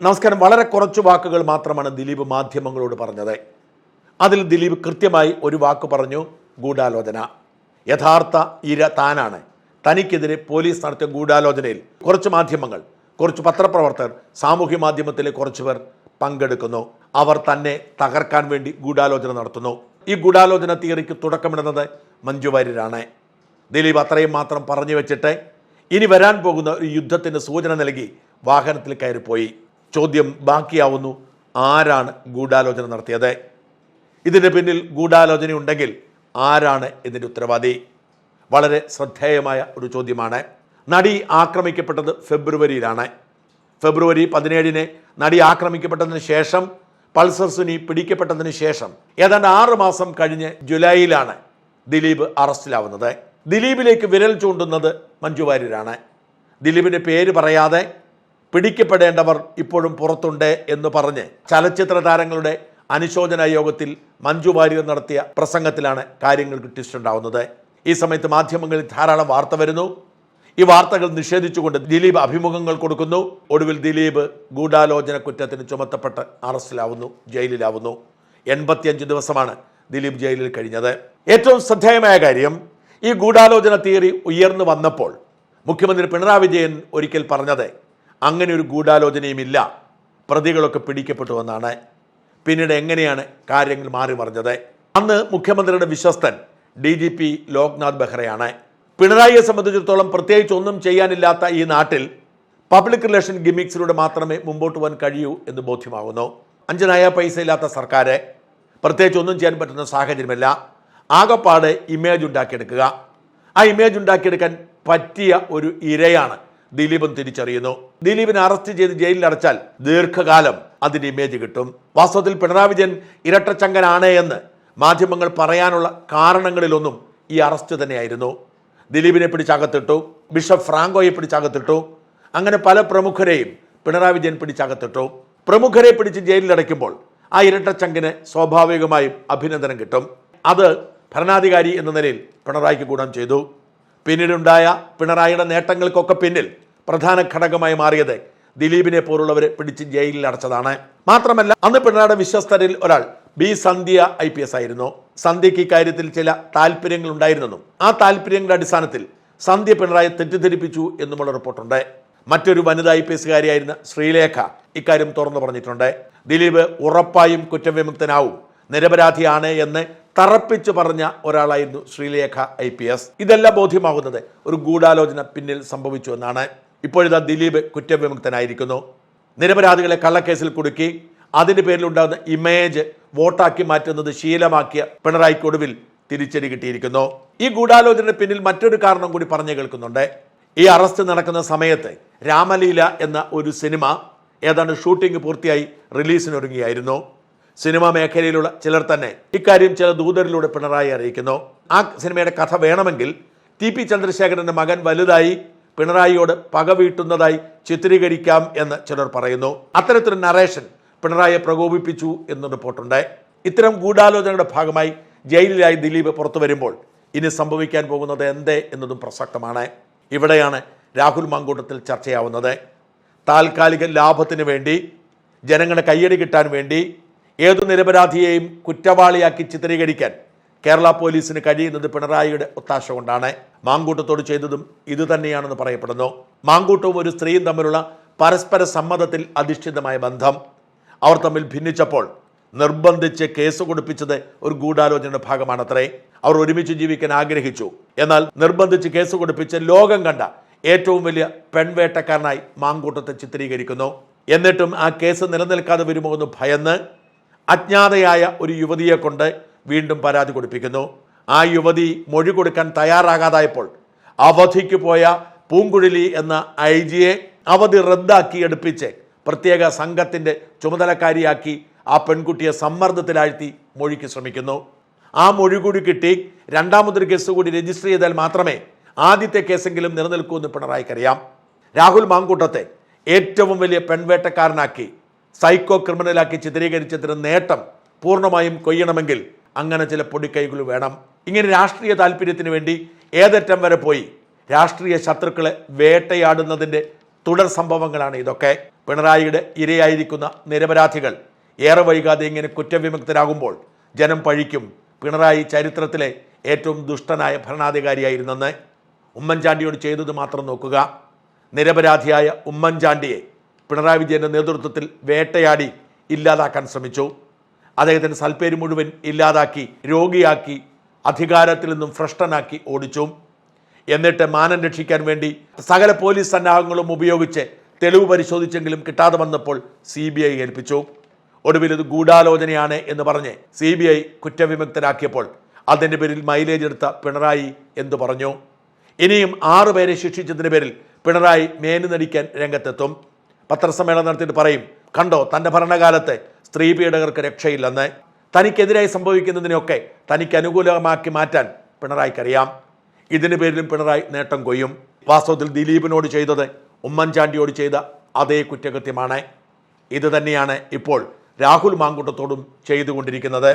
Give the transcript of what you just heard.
നമസ്കാരം. വളരെ കുറച്ച് വാക്കുകൾ മാത്രമാണ് ദിലീപ് മാധ്യമങ്ങളോട് പറഞ്ഞത്. അതിൽ ദിലീപ് കൃത്യമായി ഒരു വാക്ക് പറഞ്ഞു ഗൂഢാലോചന. യഥാർത്ഥ ഇര താനാണ്. തനിക്കെതിരെ പോലീസ് നടത്തിയ ഗൂഢാലോചനയിൽ കുറച്ച് മാധ്യമങ്ങൾ കുറച്ച് പത്രപ്രവർത്തകർ സാമൂഹ്യ മാധ്യമത്തിലെ കുറച്ച് പേർ പങ്കെടുക്കുന്നു. അവർ തന്നെ തകർക്കാൻ വേണ്ടി ഗൂഢാലോചന നടത്തുന്നു. ഈ ഗൂഢാലോചന തിയറിക്ക് തുടക്കമിടുന്നത് മഞ്ജു വാര്യരാണ്. ദിലീപ് അത്രയും മാത്രം പറഞ്ഞു വെച്ചിട്ട് ഇനി വരാൻ പോകുന്ന ഒരു യുദ്ധത്തിന് സൂചന നൽകി വാഹനത്തിൽ കയറിപ്പോയി. ചോദ്യം ബാക്കിയാവുന്നു. ആരാണ് ഗൂഢാലോചന നടത്തിയത്? ഇതിന്റെ പിന്നിൽ ഗൂഢാലോചന ഉണ്ടെങ്കിൽ ആരാണ് ഇതിന്റെ ഉത്തരവാദി? വളരെ ശ്രദ്ധേയമായ ഒരു ചോദ്യമാണ്. നടി ആക്രമിക്കപ്പെട്ടത് ഫെബ്രുവരിയിലാണ്. ഫെബ്രുവരി പതിനേഴിന് നടി ആക്രമിക്കപ്പെട്ടതിന് ശേഷം പൾസർ സുനി പിടിക്കപ്പെട്ടതിന് ശേഷം ഏതാണ്ട് ആറ് മാസം കഴിഞ്ഞ് ജൂലൈയിലാണ് ദിലീപ് അറസ്റ്റിലാവുന്നത്. ദിലീപിലേക്ക് വിരൽ ചൂണ്ടുന്നത് മഞ്ജു വാര്യരാണ്. ദിലീപിന്റെ പേര് പറയാതെ പിടിക്കപ്പെടേണ്ടവർ ഇപ്പോഴും പുറത്തുണ്ട് എന്ന് പറഞ്ഞ് ചലച്ചിത്ര താരങ്ങളുടെ അനുശോചന യോഗത്തിൽ മഞ്ജു വാര്യർ നടത്തിയ പ്രസംഗത്തിലാണ് കാര്യങ്ങൾ ട്വിസ്റ്റ് ഈ സമയത്ത് മാധ്യമങ്ങളിൽ ധാരാളം വാർത്ത വരുന്നു. ഈ വാർത്തകൾ നിഷേധിച്ചുകൊണ്ട് ദിലീപ് അഭിമുഖങ്ങൾ കൊടുക്കുന്നു. ഒടുവിൽ ദിലീപ് ഗൂഢാലോചന കുറ്റത്തിന് ചുമത്തപ്പെട്ട് അറസ്റ്റിലാവുന്നു ജയിലിലാവുന്നു. എൺപത്തിയഞ്ച് ദിവസമാണ് ദിലീപ് ജയിലിൽ കഴിഞ്ഞത്. ഏറ്റവും ശ്രദ്ധേയമായ കാര്യം ഈ ഗൂഢാലോചന തിയറി ഉയർന്നു വന്നപ്പോൾ മുഖ്യമന്ത്രി പിണറായി വിജയൻ ഒരിക്കൽ പറഞ്ഞത് അങ്ങനെ ഒരു ഗൂഢാലോചനയുമില്ല. പ്രതികളൊക്കെ പിടിക്കപ്പെട്ടു എന്നാണ്. പിന്നീട് എങ്ങനെയാണ് കാര്യങ്ങൾ മാറി മറിഞ്ഞത്? അന്ന് മുഖ്യമന്ത്രിയുടെ വിശ്വസ്തൻ ഡി ജി പി ലോക്നാഥ് ബെഹ്റയാണ്. പിണറായിയെ സംബന്ധിച്ചിടത്തോളം പ്രത്യേകിച്ച് ഒന്നും ചെയ്യാനില്ലാത്ത ഈ നാട്ടിൽ പബ്ലിക് റിലേഷൻ ഗിമിക്സിലൂടെ മാത്രമേ മുമ്പോട്ട് പോകാൻ കഴിയൂ എന്ന് ബോധ്യമാകുന്നു. അഞ്ചനായ നയ പൈസ ഇല്ലാത്ത സർക്കാർ പ്രത്യേകിച്ച് ഒന്നും ചെയ്യാൻ പറ്റുന്ന സാഹചര്യമല്ല. ആകപ്പാട് ഇമേജ് ഉണ്ടാക്കിയെടുക്കുക. ആ ഇമേജ് ഉണ്ടാക്കിയെടുക്കാൻ പറ്റിയ ഒരു ഇരയാണ് ദിലീപും തിരിച്ചറിയുന്നു. ദിലീപിനെ അറസ്റ്റ് ചെയ്ത് ജയിലിൽ അടച്ചാൽ ദീർഘകാലം അതിന്റെ ഇമേജ് കിട്ടും. വാസ്തവത്തിൽ പിണറായി വിജയൻ ഇരട്ടച്ചങ്കനാണ് എന്ന് മാധ്യമങ്ങൾ പറയാനുള്ള കാരണങ്ങളിലൊന്നും ഈ അറസ്റ്റ് തന്നെയായിരുന്നു. ദിലീപിനെ പിടിച്ചകത്തിട്ടു ബിഷപ്പ് ഫ്രാങ്കോയെ പിടിച്ചകത്തിട്ടു അങ്ങനെ പല പ്രമുഖരെയും പിണറായി വിജയൻ പിടിച്ചകത്തിട്ടു പ്രമുഖരെ പിടിച്ച് ജയിലിലടയ്ക്കുമ്പോൾ ആ ഇരട്ടച്ചങ്കിന് സ്വാഭാവികമായും അഭിനന്ദനം കിട്ടും. അത് ഭരണാധികാരി എന്ന നിലയിൽ പിണറായിക്ക് ഗുണം ചെയ്തു. പിന്നീടുണ്ടായ പിണറായിയുടെ നേട്ടങ്ങൾക്കൊക്കെ പിന്നിൽ പ്രധാന ഘടകമായി മാറിയത്. ദിലീപിനെ പോലുള്ളവരെ പിടിച്ച് ജയിലിൽ അടച്ചതാണ്. മാത്രമല്ല അന്ന് പിണറായിയുടെ വിശ്വസ്തരിൽ ഒരാൾ B Sandhya I P S ആയിരുന്നു. സന്ധ്യയ്ക്ക് ഇക്കാര്യത്തിൽ ചില താല്പര്യങ്ങൾ ഉണ്ടായിരുന്നെന്നും ആ താല്പര്യങ്ങളുടെ അടിസ്ഥാനത്തിൽ സന്ധ്യ പിണറായി തെറ്റിദ്ധരിപ്പിച്ചു എന്നുമുള്ള റിപ്പോർട്ടുണ്ട്. മറ്റൊരു വനിതാ ഐ പി എസുകാരിയായിരുന്ന ശ്രീലേഖ ഇക്കാര്യം തുറന്നു പറഞ്ഞിട്ടുണ്ട്. ദിലീപ് ഉറപ്പായും കുറ്റവിമുക്തനാവും നിരപരാധിയാണ് എന്ന് തറപ്പിച്ചു പറഞ്ഞ ഒരാളായിരുന്നു ശ്രീലേഖ ഐ പി എസ്. ഇതെല്ലാം ബോധ്യമാകുന്നത് ഒരു ഗൂഢാലോചന പിന്നിൽ സംഭവിച്ചു എന്നാണ്. ഇപ്പോഴിതാ ദിലീപ് കുറ്റവിമുക്തനായിരിക്കുന്നു. നിരപരാധികളെ കള്ളക്കേസിൽ കുടുക്കി അതിന്റെ പേരിലുണ്ടാകുന്ന ഇമേജ് വോട്ടാക്കി മാറ്റുന്നത് ശീലമാക്കിയ പിണറായിക്ക് ഒടുവിൽ തിരിച്ചടി കിട്ടിയിരിക്കുന്നു. ഈ ഗൂഢാലോചനയുടെ പിന്നിൽ മറ്റൊരു കാരണം കൂടി പറഞ്ഞു കേൾക്കുന്നുണ്ട്. ഈ അറസ്റ്റ് നടക്കുന്ന സമയത്ത് രാമലീല എന്ന ഒരു സിനിമ ഏതാണ്ട് ഷൂട്ടിംഗ് പൂർത്തിയായി റിലീസിനൊരുങ്ങിയായിരുന്നു. സിനിമാ മേഖലയിലുള്ള ചിലർ തന്നെ ഇക്കാര്യം ചില ദൂതരിലൂടെ പിണറായി അറിയിക്കുന്നു. ആ സിനിമയുടെ കഥ വേണമെങ്കിൽ ടി പി ചന്ദ്രശേഖരന്റെ മകൻ വലുതായി പിണറായിയോട് പക വീട്ടുന്നതായി ചിത്രീകരിക്കാം എന്ന് ചിലർ പറയുന്നു. അത്തരത്തിലൊരു നറേഷൻ പിണറായിയെ പ്രകോപിപ്പിച്ചു എന്ന് റിപ്പോർട്ടുണ്ട്. ഇത്തരം ഗൂഢാലോചനയുടെ ഭാഗമായി ജയിലിലായി ദിലീപ് പുറത്തു വരുമ്പോൾ ഇനി സംഭവിക്കാൻ പോകുന്നത് എന്തേ എന്നതും പ്രസക്തമാണ്. ഇവിടെയാണ് രാഹുൽ മാങ്കൂട്ടത്തിൽ ചർച്ചയാവുന്നത്. താൽക്കാലിക ലാഭത്തിന് വേണ്ടി ജനങ്ങളുടെ കയ്യടി കിട്ടാൻ വേണ്ടി ഏതു നിരപരാധിയെയും കുറ്റവാളിയാക്കി ചിത്രീകരിക്കാൻ കേരള പോലീസിന് കഴിയുന്നത് പിണറായിയുടെ ഒത്താശ കൊണ്ടാണ്. മാങ്കൂട്ടത്തോട് ചെയ്തതും ഇതുതന്നെയാണെന്ന് പറയപ്പെടുന്നു. മാങ്കൂട്ടവും ഒരു സ്ത്രീയും തമ്മിലുള്ള പരസ്പര സമ്മതത്തിൽ അധിഷ്ഠിതമായ ബന്ധം. അവർ തമ്മിൽ ഭിന്നിച്ചപ്പോൾ നിർബന്ധിച്ച് കേസ് കൊടുപ്പിച്ചത് ഒരു ഗൂഢാലോചനയുടെ ഭാഗമാണത്രേ. അവർ ഒരുമിച്ച് ജീവിക്കാൻ ആഗ്രഹിച്ചു. എന്നാൽ നിർബന്ധിച്ച് കേസ് കൊടുപ്പിച്ച് ലോകം കണ്ട ഏറ്റവും വലിയ പെൺവേട്ടക്കാരനായി മാങ്കൂട്ടത്തെ ചിത്രീകരിക്കുന്നു. എന്നിട്ടും ആ കേസ് നിലനിൽക്കാതെ വരുമോ എന്ന് ഭയന്ന് അജ്ഞാതയായ ഒരു യുവതിയെ കൊണ്ട് വീണ്ടും പരാതി കൊടുപ്പിക്കുന്നു. ആ യുവതി മൊഴി കൊടുക്കാൻ തയ്യാറാകാതായപ്പോൾ അവധിക്ക് പോയ പൂങ്കുഴലി എന്ന ഐ ജിയെ അവധി റദ്ദാക്കി എടുപ്പിച്ച് പ്രത്യേക സംഘത്തിന്റെ ചുമതലക്കാരിയാക്കി ആ പെൺകുട്ടിയെ സമ്മർദ്ദത്തിലാഴ്ത്തി മൊഴിക്ക് ശ്രമിക്കുന്നു. ആ മൊഴി കൂടി കിട്ടി രണ്ടാമതൊരു കേസ് കൂടി രജിസ്റ്റർ ചെയ്താൽ മാത്രമേ ആദ്യത്തെ കേസെങ്കിലും നിലനിൽക്കൂ എന്ന് പിണറായിക്കറിയാം രാഹുൽ മാങ്കൂട്ടത്തെ ഏറ്റവും വലിയ പെൺവേട്ടക്കാരനാക്കി സൈക്കോ ക്രിമിനലാക്കി ചിത്രീകരിച്ചതിന് നേട്ടം പൂർണമായും കൊയ്യണമെങ്കിൽ അങ്ങനെ ചില പൊടിക്കൈകൾ വേണം. ഇങ്ങനെ രാഷ്ട്രീയ താല്പര്യത്തിന് വേണ്ടി ഏതറ്റം വരെ പോയി രാഷ്ട്രീയ ശത്രുക്കളെ വേട്ടയാടുന്നതിന്റെ തുടർ സംഭവങ്ങളാണ് ഇതൊക്കെ. പിണറായിയുടെ ഇരയായിരിക്കുന്ന നിരപരാധികൾ ഏറെ വൈകാതെ ഇങ്ങനെ കുറ്റവിമുക്തരാകുമ്പോൾ ജനം പഴിക്കും. പിണറായി ചരിത്രത്തിലെ ഏറ്റവും ദുഷ്ടനായ ഭരണാധികാരിയായിരുന്നെന്ന് ഉമ്മൻചാണ്ടിയോട് ചെയ്തത് മാത്രം നോക്കുക. നിരപരാധിയായ ഉമ്മൻചാണ്ടിയെ പിണറായി വിജയന്റെ നേതൃത്വത്തിൽ വേട്ടയാടി ഇല്ലാതാക്കാൻ ശ്രമിച്ചു. അദ്ദേഹത്തിന്റെ സൽപ്പേര് മുഴുവൻ ഇല്ലാതാക്കി രോഗിയാക്കി അധികാരത്തിൽ നിന്നും ഭ്രഷ്ടനാക്കി ഓടിച്ചു. എന്നിട്ട് മാനം രക്ഷിക്കാൻ വേണ്ടി സകല പോലീസ് സന്നാഹങ്ങളും ഉപയോഗിച്ച് തെളിവ് പരിശോധിച്ചെങ്കിലും കിട്ടാതെ വന്നപ്പോൾ സി ബി ഐ ഏൽപ്പിച്ചു. ഒടുവിൽ ഇത് ഗൂഢാലോചനയാണ് എന്ന് പറഞ്ഞ് സി ബി ഐ കുറ്റവിമുക്തരാക്കിയപ്പോൾ അതിന്റെ പേരിൽ മൈലേജ് എടുത്ത പിണറായി എന്തു പറഞ്ഞു? ഇനിയും ആറു പേരെ ശിക്ഷിച്ചതിന്റെ പേരിൽ പിണറായി മേനു നടിക്കാൻ രംഗത്തെത്തും. പത്രസമ്മേളനം നടത്തിയിട്ട് പറയും കണ്ടോ തന്റെ ഭരണകാലത്ത് സ്ത്രീ പീഡകർക്ക് രക്ഷയില്ലെന്ന് തനിക്കെതിരായി സംഭവിക്കുന്നതിനെയൊക്കെ തനിക്ക് അനുകൂലമാക്കി മാറ്റാൻ പിണറായിക്കറിയാം. ഇതിന് പേരിലും പിണറായി നേട്ടം കൊയ്യും. വാസ്തവത്തിൽ ദിലീപിനോട് ചെയ്തത് ഉമ്മൻചാണ്ടിയോട് ചെയ്ത അതേ കുറ്റകൃത്യമാണ്. ഇത് തന്നെയാണ് ഇപ്പോൾ രാഹുൽ മാങ്കൂട്ടത്തോടും ചെയ്തുകൊണ്ടിരിക്കുന്നത്.